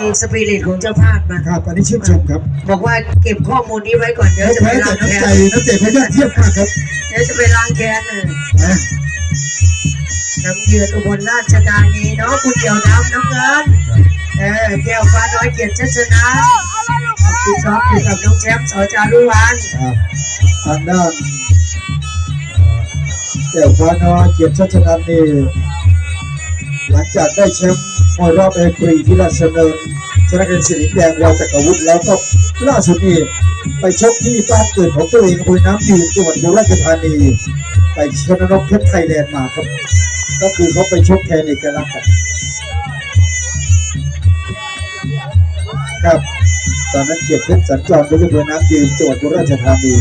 มีสปิริตของเจ้าภาพมาครับ อันนี้ชื่นชมครับบอกว่าเก็บข้อมูลนี้ไว้ก่อนเดี๋ยวจะไปแพ้ล้าแต่งน้ำแค้ใจนนักเตะพยาเทียบมากครับเดี๋ยวจะไปล้างแค้นน่ะนะน้ำเยือนอุบลราชธานีเนาะคุณเดี่ยวน้ำน้ำเงินเออแก้วฟ้าน้อยเกียรติชัชนะติดซ้อมอยู่กับน้องแชมป์สอจารุวันอ่าทางด้านแก้วฟ้าน้อยเกียรติชัชนันท์นี่หลังจากได้แชมป์ มวยรอบเอฟรีที่ราชดำเนินชนะกันสิริแดงเราจักรวุฒิแล้วก็ล่าสุดนี่ไปชกที่บ้านเกิดของตัวเองอำเภอน้ำยืนจังหวัดอุบลราชธานี ไปชนะนกเพชรไทยแลนด์มาครับ ก็คือเขาไปชกแทนเอกลักษณ์ครับครับตอนนั้นเกียรติเพชรสัญจรไปที่อำเภอน้ำยืนจังหวัดอุบลราชธานี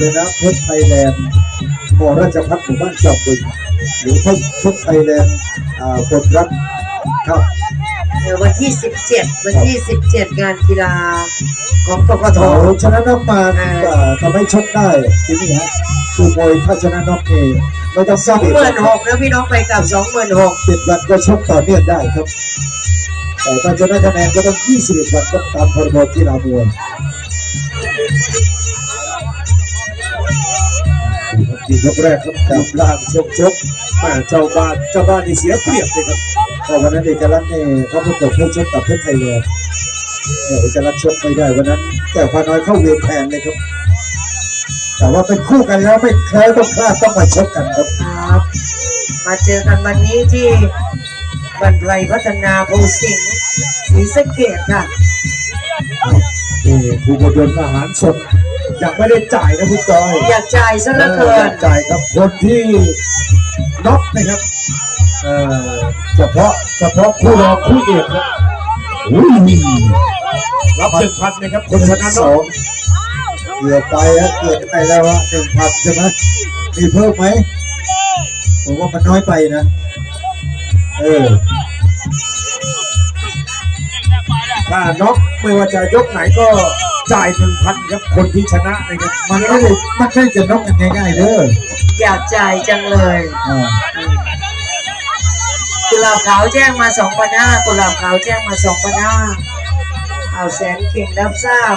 ชนะเพชรไทยแลนด์มราชพัฒน์หมู่บ้านจอบบึง หรือเพชรเพชรไทยแลนด์อ่าผลรักครับเดี๋ยววันที่ 17 วันที่ 17 งานกีฬาของปกทเขาชนะน็อกมาอ่าทำให้ชกได้ที่นี่ฮะคือมวยถ้าชนะน็อกนี่ไม่ต้องสสร้าองงอีกหมื่นหกนะพี่น้องไปกับสองหมื่นหกเจ็ดวันก็ชกต่อเนื่องได้ครับแต่ถ้าชนะคะแนนก็ต้อง 21 วันครับตามพรบกีฬามวย ทียกแรกครับกับล่างชกชกมาเจ้าบ้านเจ้าบ้านนี่เสียเปรียบเลยครับเพราะวันนั้นเอกลักษณ์เนี่ยเขาประกบเพื่อชกกับเพชรไทยเลยเอกลักษณ์ชกไม่ได้วันนั้น แต่พาน้อยเข้าเวรแทนเลยครับ แต่ว่าเป็นคู่กันแล้วไม่แคล้วต้องคลาดต้องมาชกกันครับครับ มาเจอกันวันนี้ที่บันไรพัฒนาภูสิงห์ศรีสะเกดค่ะนี่ผู้บริหารอาหารสด ยังไม่ได้จ่ายนะคุณจอยอยากจ่ายซะเหลือเกินจ่ายครับคนที่น็อกนะครับเอ่อเฉพาะเฉพาะคู่รองคู่เอกครับอุ้ยรับหนึ่งพันนะครับคนชนะสองเกือบไปฮะเกือบไปแล้วฮะหนึ่งพันใช่ไหมมีเพิ่มไหมผมว่ามันน้อยไปนะเออถ้าน็อกไม่ว่าจะยกไหนก็ จ่ายหนึ่งพันครับคนที่ชนะนะครับมันไม่ได้มันไม่ได้จะน็อกกันง่ายๆเด้ออยากจ่ายจังเลยอ่ากุหลาบขาวแจ้งมา2,500กุหลาบขาวแจ้งมา2,500เอาแสนเก่งรับทราบ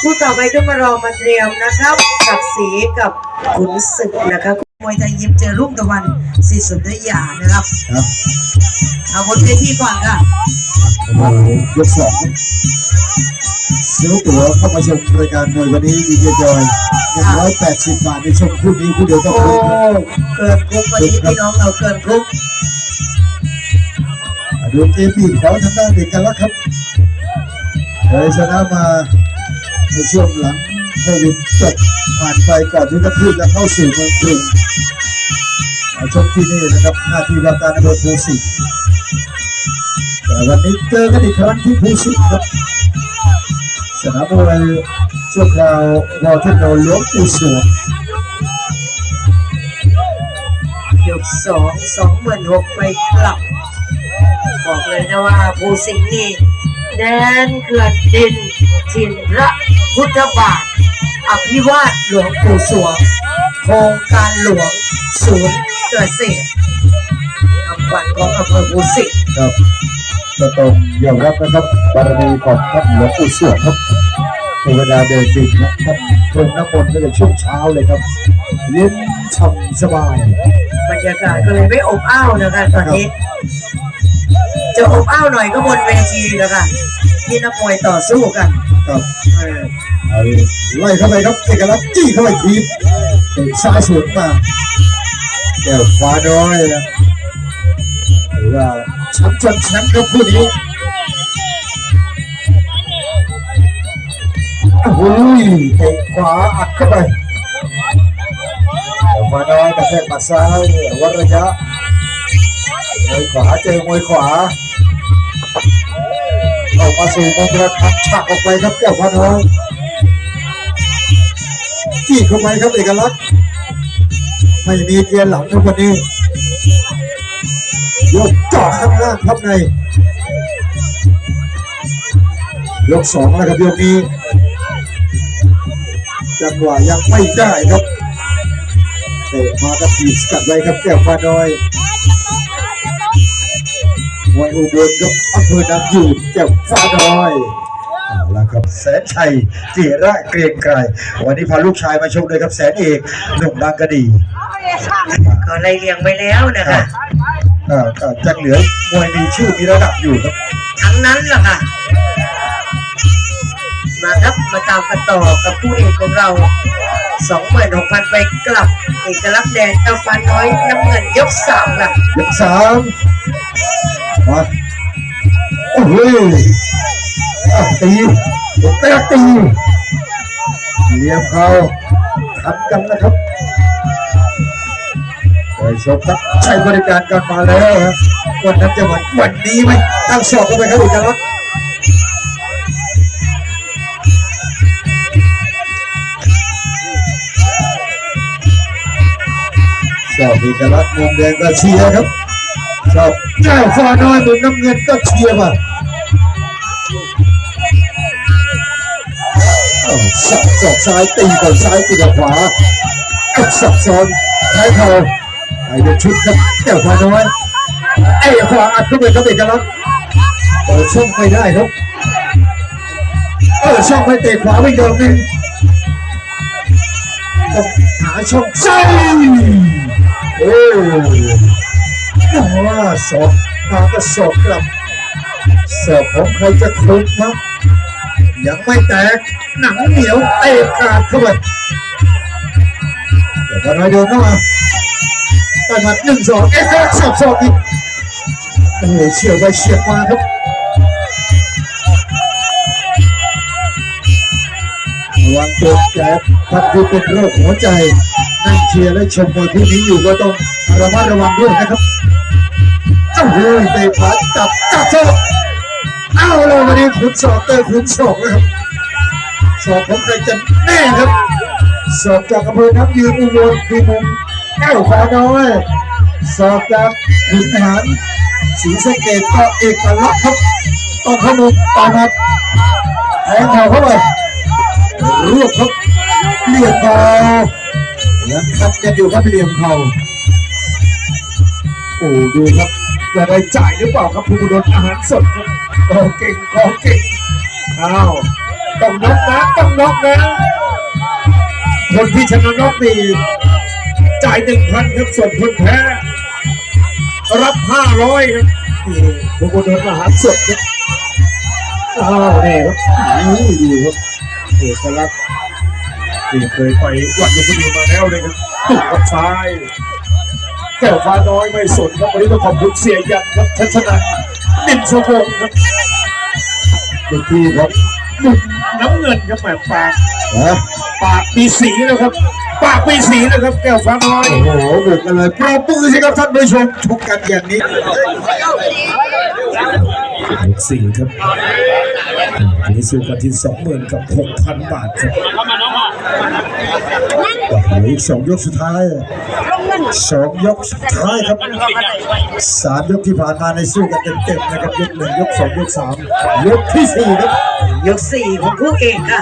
ผู้ต่อไปขึ้นมารองมาเตรียมนะครับศักดิ์ศรีกับขุนศึกนะครับมวยไทยยิมเจอรุ่งตะวันสิสุดยยานะครับครับเอาบนเวทีก่อนค่ะ โอ้โหยกสอง ซื้อตั๋วเข้ามาชมรายการมวยวันนี้ดีเจจอยหนึ่งร้อยแปดสิบบาทในชมคู่นี้คู่เดียวก็โอ้คุ้มเกินคุ้มวันนี้พี่น้องเราเกินคุ้มดูเกมบีบของทางด้านเอกลักษณ์ครับเคยชนะมาในช่วงหลังโควิดจบผ่านไปก่อนที่จะพูดจะเข้าสู่เมืองกรุงมาชมที่นี่นะครับหน้าที่ว่าการอำเภอภูสิงห์แต่วันนี้เจอกันอีกครั้งที่ภูสิงห์ครับ สนามมวยชั่วคราววอเทนโนลวงปู่สวงยกสองสองหมื่นหกไปกลับ บอกเลยนะว่าภูสิงห์นี่แดนเขื่อดินถิ่นพระพุทธบาท อภิวาทหลวงปู่สวงโครงการหลวงศูนย์เกษตรคำขวัญของอำเภอภูสิงห์ครับก็ต้องยอมรับนะครับบารมีของท่านหลวงปู่สวงครับ เทวดาเดินดินนะท่านพรมน้ำมนต์ตั้งแต่ช่วงเช้าเลยครับเย็นช่ำสบาย บรรยากาศก็เลยไม่อบอ้าวนะคะตอนนี้ จะอบอ้าวหน่อยก็บนเวทีนะคะที่นักมวยต่อสู้กันครับเออเอาไล่เข้าไปครับเอกลักษณ์จี้เข้าไปทีบเตะซ้ายสวนมาแก้วฟ้าน้อยนะหรือว่าแชมป์ชนแชมป์ครับคู่นี้ โอ้โหเตะขวาอัดเข้าไปแก้วฟ้าน้อยกระแทกหมัดซ้ายวัดระยะมวยขวาเจอมวยขวาออกมาสู่มงกระทักฉากออกไปครับแก้วฟ้าน้อยจี้เข้าไปครับเอกลักษณ์ไม่มีเกียร์หลังในวันนี้ยกจาะข้างล่างครับในยกสองแล้วครับยกนี้ จังหวะยังไม่ได้ครับเตะมากับทีสกัดไว้ครับแก้วฟ้าน้อยวยอุบลครับอำเภอนางยืนแก้วฟ้าน้อยเอาละครับแสนชัยจิระเกรียงไกรวันนี้พาลูกชายมาชมเลยครับแสนเอกหนุ่มดังกระดีก็ไล่เลียงไปแล้วนะคะอ่าก็จังเหลือมวยมีชื่อมีระดับอยู่ครับ ทั้งนั้นแหละค่ะ มาครับมาตามกันต่อกับผู้เอกของเราสองหมื่นหกพันไปกลับเอกลักษณ์แดงเจ้าฟันน้อยน้ำเงินยกสามค่ะยกสามมาโอ้โหตีเตะตีเลี่ยมเขาทำกันนะครับไปชมครับใช้บริการกันมาแล้วครับวันนั้นจะเหมือนวันนี้ไหมตั้งสอบกันไปครับอีกแล้วช อบอีกลักษณ์มุมแดงก็เชียร์ครับชอบเจ้าฟ้าน้อยมุมน้ำเงินก็เชียร์มาสับสอกซ้ายตีก่อนซ้ายตีกับขวาก็สับซ้อนใช้เข่าไอ้เป็นชุดครับเจ้าฟ้าน้อยไอ้ขวาอัดเข้าไปครับเอกลักษณ์เปิดช่องไม่ได้ครับเออช่องไม่เตะขวาไม่โดนนึงหาช่องใช่ โอ้ว่าสอบมาก็สอบกลับสอบของใครจะคมครับยังไม่แตกหนังเหนียวเตะขาดเข้าไปเดี๋ยวกันน่อยเดินเข้ามาต่อยหมัดหนึ่งสองเอ๊ะสอบสอบอีกโอ้โหเฉียวไปเฉียดมาครับวังตัวแก๊สท่านที่เป็นโรคหัวใจ นั่งเชียร์และชมมวยคู่นี้อยู่ก็ต้องระมัดระวังด้วยนะครับเอ้าเฮ้ยเตะขาจับจับศอกเอาเลยวันนี้ขุนศอกเตะขุนศอกนะครับศอกของใครจะแน่ครับศอกจากอำเภอน้ำยืนอุบลคือมุมแก้วฟ้าน้อยศอกจากขุนหารศรีสะเกดก็เอกลักษณ์ครับต้องเข้ามุมต่อมาแทงเข่าเข้าไปรวบครับเลียมเข่า ยังคัดกันอยู่ครับเหลี่ยมเข่าโอ้ดูครับจะได้จ่ายหรือเปล่าครับภูมิดลอาหารสดครับของเก่งของเก่งอ้าวต้องน็อกนะต้องน็อกนะคนที่ชนะน็อกนี่จ่ายหนึ่งพันครับส่วนคนแพ้ รับห้าร้อยครับภูมิดลอาหารสดครับอ้าวนี่ครับนี่ดูครับเอกลักษณ์ นี่เคยไปวัดลุมพินีมาแล้วเลยครับตุกกับซ้ายแก้วฟ้าน้อยไม่สนครับวันนี้ต้องขอบคุณเสียยันครับทัศนันนินสวงครับเป็นที่ครับหนุ่มน้ำเงินครับแหมปากปากมีสีแล้วครับ ปากมีสีแล้วครับแก้วฟ้าน้อยโอ้โหบุกกันเลยปรบมือสิครับท่านผู้ชมชมกันอย่างนี้สี่ครับวั นนี้สู้กันที่สองหมื่นกับหกพันบาทครับเหลืออีกสองยกสุดท้ายสองยกสุดท้ายครับสามยกที่ผ่านมาในสู้กันเต็มๆนะครับยกหนึ่งยกสองยกสามยกที่สี่ครับยกสี่ของคู่เอกค่ะ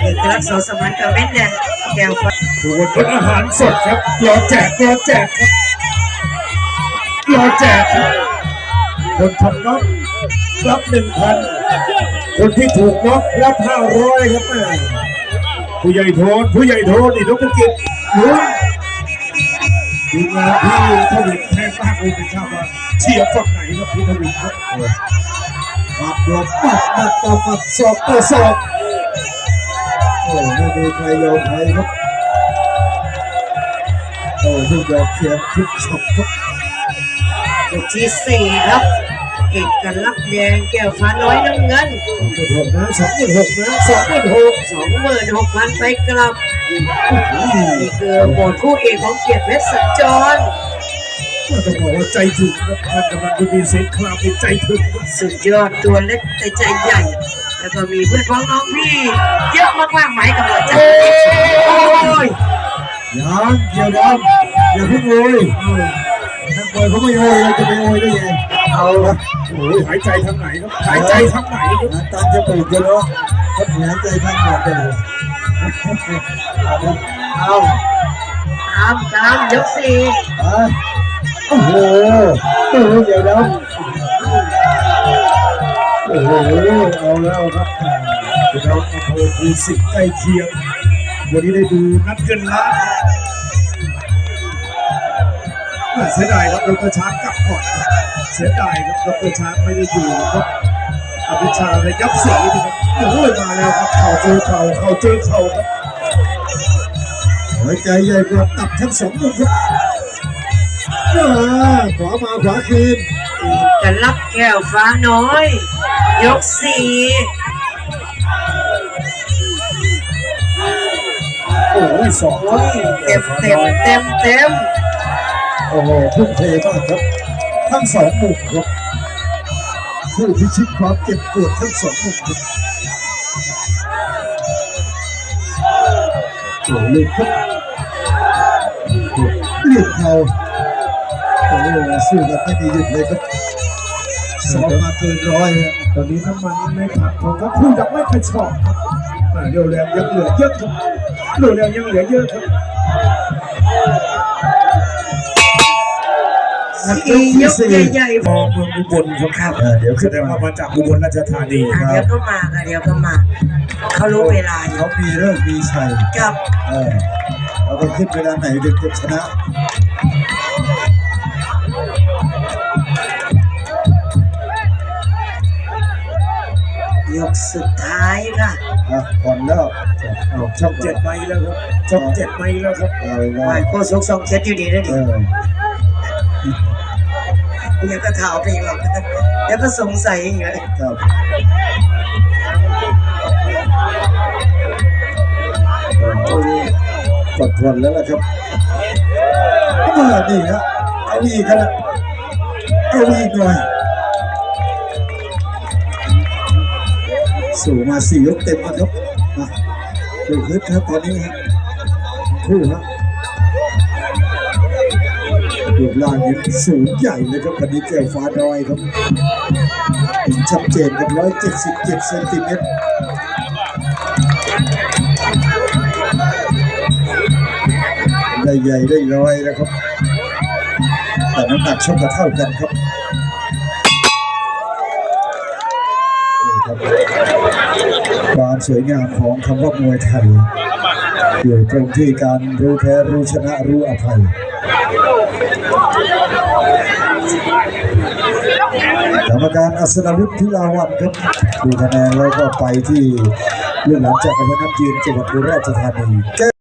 เอกลักษณ์สอสมานกับเม็ดแดงแก้วฟันดูคนอาหารสดครับรอแจกรอแจกครับรอแจกครับ คนทำน็อกรับหนึ่งพันคนที่ถูกน็อกรับห้าร้อยครับแม่ผู้ใหญ่โทนผู้ใหญ่โทนนี่นพกิจลุ้นทีมงานที่ทวินแทนบ้านโอ้ไม่ทราบว่าเชียร์ฝั่งไหนครับพี่ทวินครับมัดรวมมัดมัดต่อมัดศอกต่อศอกโอ้ไม่มีใครยอมใครครับโอ้ทุกดอกเสียงทุกช็อตครับ ยกที่สี่ครับเอกลักษณ์แดงแก้วฟ้าน้อยน้ำเงินสองหมื่นหกนะสองหมื่นหกนะสองหมื่นหกสองหมื่นหกพันไปกลับนี่คือโหมดคู่เอกของเกียรติเพชรสัญจรต้องบอกว่าใจถึงครับท่านกำลังจะมีเสียงคลามในใจถึงครับสุดยอดตัวเล็กแต่ใจใหญ่ แล้วก็มีเพื่อนพ้องน้องพี่ เยอะมากๆหมายกับเราใจโอ้ยยังอย่าดำอย่าเพิ่งโวย นักบอยเขาไม่โวยเราจะไปโวยได้ยังไงเอาครับโอ้ยหายใจทางไหนครับหายใจทางไหนครับตามจะปลูกกันเนาะเขาหายใจทั้งหมดเลยเอาตามตามยกสี่โอ้โหโอ้โหเดี๋ยวดำโอ้โหเอาแล้วครับพี่น้องอำเภอภูสิงห์ใกล้เคียงวันนี้ได้ดูนัดกินแล้านน่า เสียดายครับดรช้างกลับก่อนครับเสียดายครับดรช้างไม่ได้อยู่ครับอภิชาเลยยับสีนะครับโอ้ยมาแล้วครับเข่าเจอเข่าเข่าเจอเข่าครับหัวใจใหญ่กว่าตับทั้งสองมุมครับอ่าขวามาขวาคืนจะรับแก้วฟ้าน้อย ยกสี่โอ้ยสองโอ้ยเต็มเต็มเต็มเต็ม โอ้โหทุ่มเทมากครับ ทั้งสองมุมครับผู้พิชิตความเจ็บปวดทั้งสองมุมครับโอ้ลูกครับเลือดเขาโอ้โหสู้กันไม่มีหยุดเลยครับสองมาเกินร้อยตอนนี้น้ำมันไม่ขาดของครับคู่ยังไม่ค่อยชอบครับอ่าเร็วแรงยังเหลือเยอะครับเร็วแรงยังเหลือเยอะครับ สี่ยกใหญ่มองเมืองอุบลครับครับเออเดี๋ยวแสขึ้นดงมาว่ามาจากอุบลราชธานีๆอะเดี๋ยวก็มาค่ะเดี๋ยวก็มา เขารู้เวลาอยู่เขามีเรื่องมีชัยกับเออเราต้องขึ้นเวลาไหนถึงจะชนะยกสุดท้ายค่ะอะก่อนแล้วเอาช่องเจ็ดไม้แล้วครับช่องเจ็ดไม้แล้วครับ เอาไหไว้วโคศกสองเช็ดอยู่ดีนะเอดิอ เดี๋ยวก็ถามไปอีกหรอกเดี๋ยวก็สงสัยอีกเลยครับเออปลดทนแล้วล่ะครับมาดีนะเอาอีกครับเอาอีกหน่อยสู่มาสี่ยกเต็มนะครับมาดูคึกครับตอนนี้ครับคู่ครับ รูปร่างนี้สูงใหญ่เลยครับวันนี้เจอฟ้าดอยครับชัดเจนกับร้อยเจ็ดสิบเจ็ดเซนติเมตรได้ใหญ่ได้ร้อยนะครับ แต่น้ำหนักชกก็เท่ากันครับครับความสวยงามของคำว่ามวยไทยอยู่ตรงที่การรู้แพ้รู้ชนะรู้อภัย รมการอัศนวุฒิพิลาวันครับดูคะแนนแล้วก็ไปที่เรื่องหลังจากกรรมนับยืนจังหวัดอุบลราชธานี